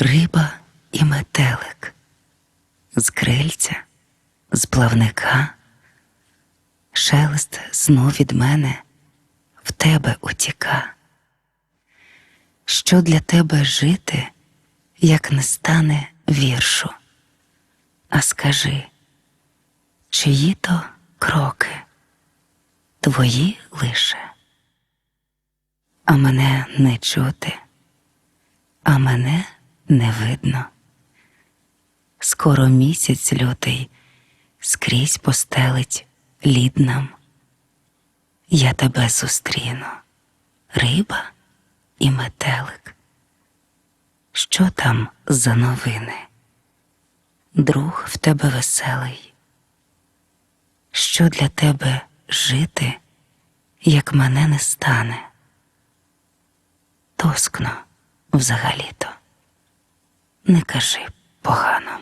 Риба і метелик, з крильця, з плавника, шелест знов від мене в тебе утіка. Що для тебе жити, як не стане віршу? А скажи, чиї то кроки, твої лише, а мене не чути, а мене не видно. Скоро місяць лютий скрізь постелить лід нам. Я тебе зустріну, риба і метелик. Що там за новини? Друг в тебе веселий. Що для тебе жити, як мене не стане? Тоскно взагалі-то. Не кажи погано.